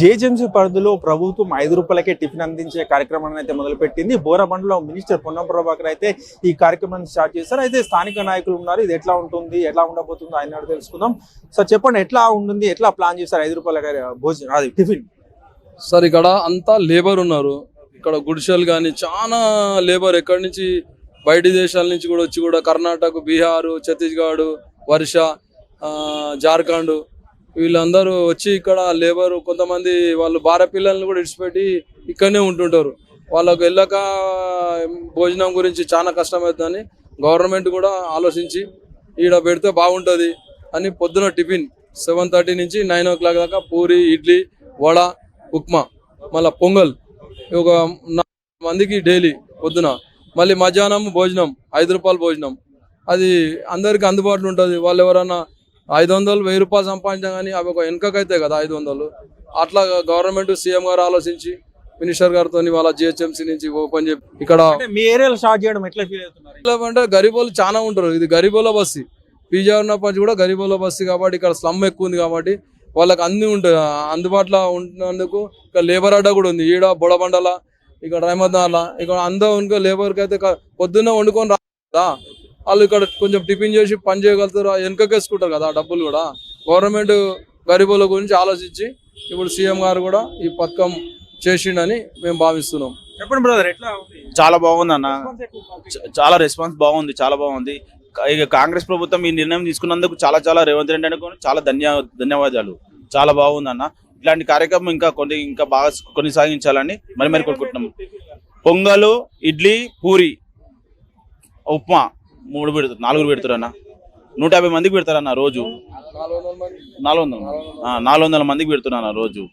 జేజెన్సీ పరిధిలో ప్రభుత్వం ఐదు రూపాయలకే టిఫిన్ అందించే కార్యక్రమాన్ని అయితే మొదలుపెట్టింది. బోరబండలో మినిస్టర్ పొన్నం ప్రభాకర్ అయితే ఈ కార్యక్రమాన్ని స్టార్ట్ చేశారు. అయితే స్థానిక నాయకులు ఉన్నారు. ఇది ఎట్లా ఉంటుంది ఎట్లా ఉండబోతుందో ఆయన తెలుసుకుందాం. సార్ చెప్పండి ఎట్లా ఉంటుంది ఎట్లా ప్లాన్ చేశారు ఐదు రూపాయల భోజనం అది టిఫిన్? సార్ ఇక్కడ అంతా లేబర్ ఉన్నారు. ఇక్కడ గుడిసెలు కానీ చాలా లేబర్ ఎక్కడి నుంచి బయట దేశాల నుంచి కూడా వచ్చి కూడా కర్ణాటక బీహారు ఛత్తీస్గఢ్ వర్ష ఆ, జార్ఖండ్ వీళ్ళందరూ వచ్చి ఇక్కడ లేబర్ కొంతమంది వాళ్ళు భార్య పిల్లల్ని కూడా ఇడిచిపెట్టి ఇక్కడనే ఉంటుంటారు. వాళ్ళకు వెళ్ళక భోజనం గురించి చాలా కష్టమవుతుందని గవర్నమెంట్ కూడా ఆలోచించి ఈడ పెడితే బాగుంటుంది అని పొద్దున టిఫిన్ సెవెన్ థర్టీ నుంచి నైన్ ఓ క్లాక్ దాకా పూరి ఇడ్లీ వడ ఉప్మా మళ్ళీ పొంగల్. ఒక నాలుగు మందికి డైలీ పొద్దున. మళ్ళీ మధ్యాహ్నం భోజనం ఐదు రూపాయల భోజనం. అది అందరికీ అందుబాటులో ఉంటుంది. వాళ్ళు ఎవరైనా ఐదు వందలు వెయ్యి రూపాయలు సంపాదించాం కానీ అవి ఒక వెనుకకైతే కదా ఐదు వందలు అట్లా గవర్నమెంట్ సీఎం గారు ఆలోచించి మినిస్టర్ గారితో వాళ్ళ జిహెచ్ఎంసీ నుంచి ఓపెన్ చెప్పి ఇక్కడ మీ ఏరియాలో స్టార్ట్ చేయడం ఎట్లా ఫీల్ అవుతున్నారు? అంటే గరీబోలు చాలా ఉంటారు. ఇది గరీబోల బస్సు. పీజా ఉన్నప్పటి కూడా గరీబోల బస్సు కాబట్టి ఇక్కడ స్లమ్ ఎక్కువ ఉంది కాబట్టి వాళ్ళకి అన్ని ఉంటాయి అందుబాటులో ఉంటున్నందుకు ఇక్కడ లేబర్ అడ్డా కూడా ఉంది. ఈడ బొడబండల ఇక్కడ రైమద్నాల ఇక్కడ అందరూ లేబర్కి అయితే పొద్దున్న వండుకొని రా. వాళ్ళు ఇక్కడ కొంచెం టిఫిన్ చేసి పని చేయగలుగుతారు వెనకకేసుకుంటారు కదా ఆ డబ్బులు కూడా. గవర్నమెంట్ గరీబుల గురించి ఆలోచించి ఇప్పుడు సీఎం గారు కూడా ఈ పథకం చేసిండని మేము భావిస్తున్నాం. చెప్పండి బ్రదర్ ఎట్లా చాలా బాగుంది అన్న. చాలా రెస్పాన్స్ బాగుంది చాలా బాగుంది. ఇక కాంగ్రెస్ ప్రభుత్వం ఈ నిర్ణయం తీసుకున్నందుకు చాలా చాలా రేవంత్ రెడ్డి అనుకో చాలా ధన్య ధన్యవాదాలు. చాలా బాగుంది అన్న. ఇలాంటి కార్యక్రమం ఇంకా కొన్ని ఇంకా బాగా కొనసాగించాలని మరి మరి కోరుకుంటున్నాం. పొంగలు ఇడ్లీ పూరి ఉప్మా మూడు పెడతారు నాలుగు పెడతారు అన్న నూట యాభై మందికి పెడతారన్న రోజు. నాలుగు వందల నాలుగు వందల మందికి పెడుతున్నా రోజు.